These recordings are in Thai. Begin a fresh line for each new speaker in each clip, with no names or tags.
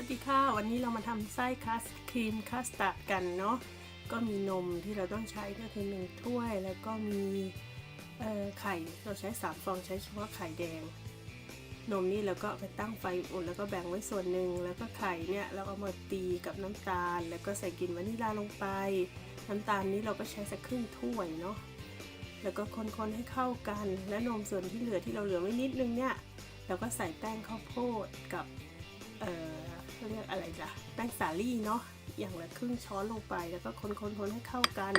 วัสดีค่ะ วันนี้เรามาทำไส้คัสครีมคัสตาร์ดกันเนาะก็มีนมที่เราต้องใช้ก็คือหนึ่งถ้วยแล้วก็มีเอ่อไข่เราใช้สามฟองใช้เฉพาะไข่แดง นมนี่เราก็ไปตั้งไฟอุ่นแล้วก็แบ่งไว้ส่วนหนึ่งแล้วก็ไข่เนี่ยเราเอามาตีกับน้ำตาล แล้วก็ใส่กลิ่นวานิลลาลงไป น้ำตาลนี้เราก็ใช้สักครึ่งถ้วยเนาะแล้วก็คนๆให้เข้ากัน และนมส่วนที่เหลือที่เราเหลือไว้นิดนึงเนี่ยเราก็ใส่แป้งข้าวโพดกับ เขาเรียกอะไรล่ะแป้งสาลี่เนาะอย่างละครึ่งช้อนลงไปแล้วก็คนคนคนให้เข้ากัน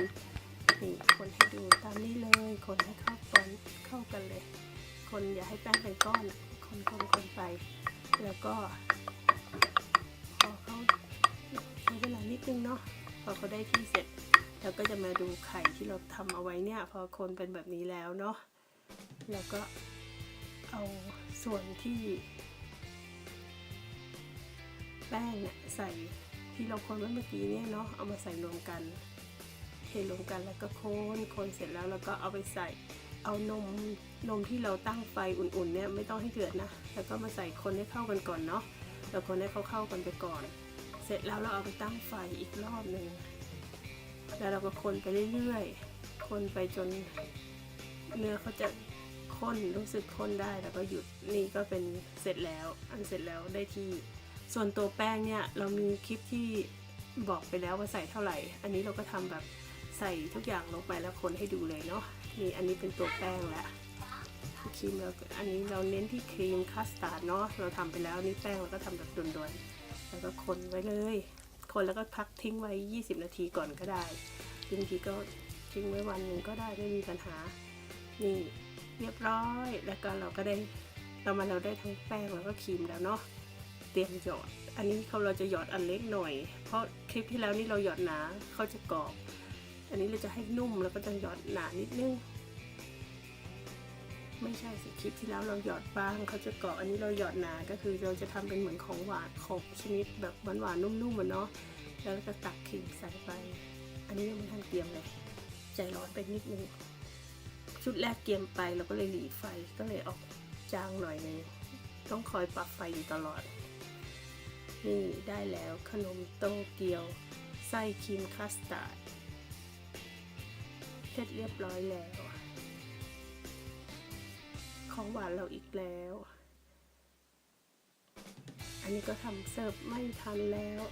นี่คนให้ดูตามนี้เลย คนให้เข้ากันเข้ากันเลย คนอย่าให้แป้งเป็นก้อน คนคนคนไป แล้วก็พอเขาใช้เวลานิดนึงเนาะพอเขาได้ที่เสร็จเราก็จะมาดูไข่ที่เราทำเอาไว้เนี่ย พอคนเป็นแบบนี้แล้วเนาะแล้วก็เอาส่วนที่ แป้งเนี่ยใส่ที่เราคนไว้เมื่อกี้เนี่ยเนาะเอามาใส่รวมกันเทรวมกันแล้วก็โคนคนเสร็จแล้วแล้วก็เอาไปใส่เอานมนมที่เราตั้งไฟอุ่นๆเนี่ยไม่ต้องให้เดือดนะแล้วก็มาใส่คนให้เข้ากันก่อนเนาะแล้วคนให้เขาเข้ากันไปก่อน เสร็จแล้วเราเอาไปตั้งไฟอีกรอบหนึ่งแล้วเราก็คนไปเรื่อยๆ คนไปจนเนื้อเขาจะข้นรู้สึกข้นได้แล้วก็หยุดนี่ก็เป็นเสร็จแล้ว อันเสร็จแล้วได้ที่ ส่วนตัวแป้งเนี่ยเรามีคลิปที่บอกไปแล้วว่าใส่เท่าไหร่ อันนี้เราก็ทำแบบใส่ทุกอย่างลงไปแล้วคนให้ดูเลยเนาะนี่อันนี้เป็นตัวแป้งแล้วครีมเราอันนี้เราเน้นที่ครีมคัสตาร์ดเนาะเราทำไปแล้วนี่แป้งเราก็ทำแบบด่วนๆแล้วก็คนไว้เลย คนแล้วก็พักทิ้งไว้ 20 นาทีก่อนก็ได้บางทีก็ทิ้งไว้วันหนึ่งก็ได้ไม่มีปัญหานี่เรียบร้อยแล้วก็เราก็ได้เรามาเราได้ทั้งแป้งแล้วก็ครีมแล้วเนาะ เตรียมหยอด อันนี้เขาเราจะหยอดอันเล็กหน่อย เพราะคลิปที่แล้วนี่เราหยอดหนาเขาจะกรอบ อันนี้เราจะให้นุ่มแล้วก็จะหยอดหนานิดนึง ไม่ใช่สิคลิปที่แล้วเราหยอดบางเขาจะกรอบ อันนี้เราหยอดหนาก็คือเราจะทำเป็นเหมือนของหวานของชนิดแบบหวานๆนุ่มๆเหมือนเนาะ แล้วก็ตักครีมใส่ไป อันนี้ยังไม่ทันเตรียมเลย ใจร้อนไปนิดนึงชุดแรกเตรียมไปเราก็เลยหลีไฟก็เลยออกจางหน่อยนึงต้องคอยปรับไฟอยู่ตลอด นี่ได้แล้วขนมโตเกียว ไส้ครีมคัสตาร์ดเสร็จเรียบร้อยแล้ว ของหวานเราอีกแล้ว อันนี้ก็ทำเสิร์ฟไม่ทันแล้ว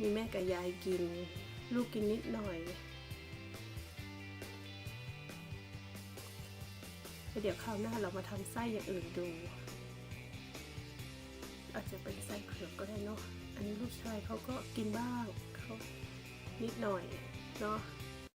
มีแม่กับยายกิน ลูกกินนิดหน่อยเดี๋ยวคราวหน้าเรามาทำไส้อย่างอื่นดู อาจจะเป็นไส้เผือกก็ได้เนาะ อันนี้ลูกชายเขาก็กินบ้างเขานิดหน่อยเนาะ